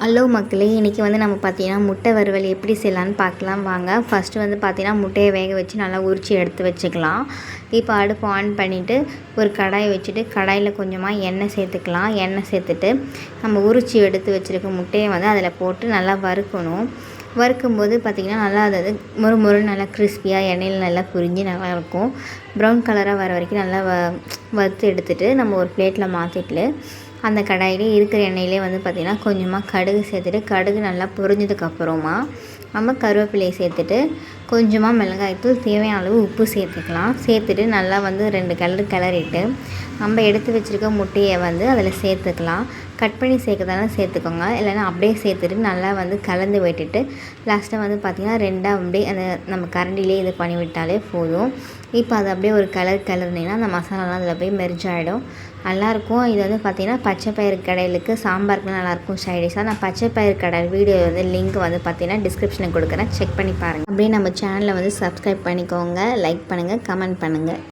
Hello மக்களே இன்றைக்கி வந்து நம்ம பார்த்தீங்கன்னா முட்டை வறுவல் எப்படி செய்யலான்னு பார்க்கலாம் வாங்க ஃபஸ்ட்டு வந்து பார்த்தீங்கன்னா முட்டையை வேக வச்சு நல்லா உரித்து எடுத்து வச்சுக்கலாம். இப்போ அடுப்பு ஆன் பண்ணிவிட்டு ஒரு கடாயை வச்சுட்டு கடாயில் கொஞ்சமாக எண்ணெய் சேர்த்துக்கலாம். எண்ணெய் சேர்த்துட்டு நம்ம உரித்து எடுத்து வச்சுருக்க முட்டையை வந்து அதில் போட்டு நல்லா வறுக்கணும். வறுக்கும்போது பார்த்திங்கன்னா நல்லா அது மொறு மொறு நல்லா கிறிஸ்பியாக எண்ணெயில் நல்லா புரிஞ்சு நல்லாயிருக்கும் ப்ரௌன் கலராக வர வரைக்கும் நல்லா வ வறுத்து எடுத்துகிட்டு நம்ம ஒரு பிளேட்டில் மாற்றிட்டு அந்த கடாயிலே இருக்கிற எண்ணெயிலே வந்து பார்த்திங்கன்னா கொஞ்சமாக கடுகு சேர்த்துட்டு கடுகு நல்லா பொரிஞ்சதுக்கப்புறமா நம்ம கருவேப்பிலையை சேர்த்துட்டு கொஞ்சமாக மிளகாய்த்தூள் தேவையான அளவு உப்பு சேர்த்துக்கலாம். சேர்த்துட்டு நல்லா வந்து ரெண்டு கலர் கிளறிட்டு நம்ம எடுத்து வச்சுருக்க முட்டையை வந்து அதில் சேர்த்துக்கலாம். கட் பண்ணி சேர்க்கறதாலும் சேர்த்துக்கோங்க. இல்லைன்னா அப்படியே சேர்த்துட்டு நல்லா வந்து கலந்து விட்டுட்டு லாஸ்ட்டாக வந்து பார்த்திங்கன்னா ரெண்டாக அப்படியே அந்த நம்ம கரண்டிலே இது பண்ணி விட்டாலே போதும். இப்போ அது அப்படியே ஒரு கலர் கலர்னிங்கன்னா அந்த மசாலாலாம் அதில் போய் மெர்ஜ் ஆகிடும் நல்லாயிருக்கும் இது வந்து பார்த்திங்கன்னா பச்சை பயிறு கடையிலுக்கு சாம்பாருக்கு நல்லாயிருக்கும் சைடிஷாக நான் பச்சை பயிறு கடை வீடியோ வந்து லிங்க் வந்து பார்த்திங்கன்னா டிஸ்கிரிப்ஷனில் கொடுக்குறேன். செக் பண்ணி பாருங்கள் அப்படியே நம்ம சேனலை வந்து சப்ஸ்கிரைப் பண்ணிக்கோங்க. லைக் பண்ணுங்கள் கமெண்ட் பண்ணுங்கள்